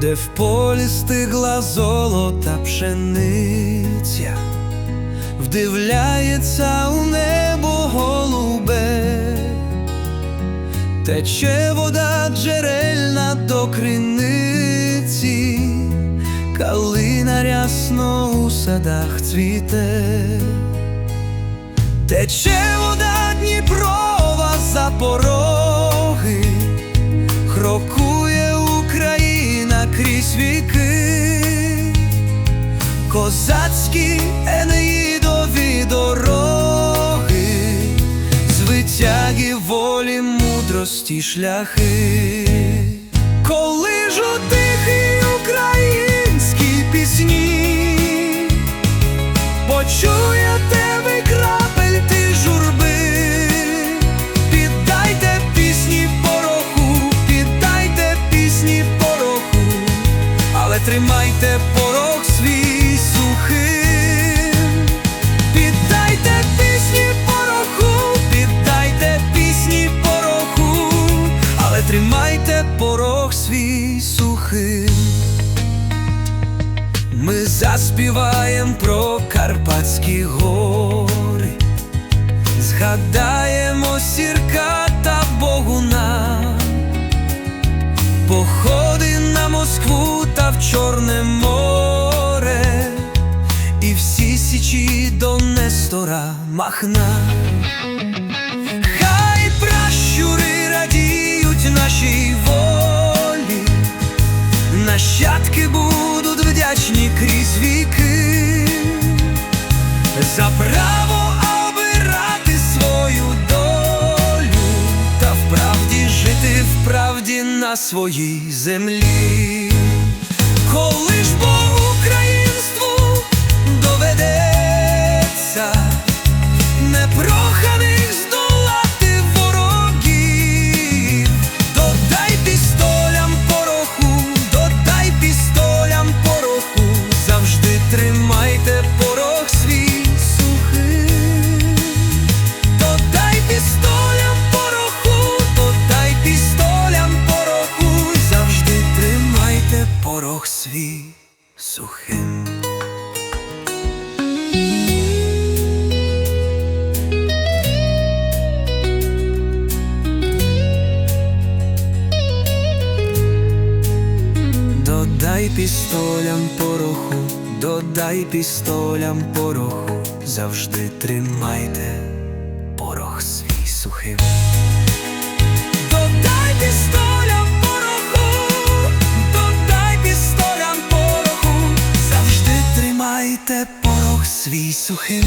де в полі стигла золота пшениця, вдивляється у небо голубе, тече вода джерельна до криниці, калина рясно у садах цвіте. Тече вода Дніпрова за віки, козацькі енеїдові дороги, звитяги волі мудрості шляхи, тримайте порох свій сухим, піддайте пісні пороху, піддайте пісні пороху, але тримайте порох свій сухим. Ми заспіваєм про Карпатські гори, згадаємо сірка до Махна. Хай пращури радіють нашій волі. Нащадки будуть вдячні крізь віки за право обирати свою долю та вправді жити вправді на своїй землі. Коли тримайте порох свій сухим. Додай пістолям пороху, додай пістолям пороху, завжди тримайте порох свій сухим. Додай пістолям пороху, додай пістолям пороху, завжди тримайте порох свій сухим. Додай пістолям пороху, додай пістолям пороху, завжди тримайте порох свій сухим.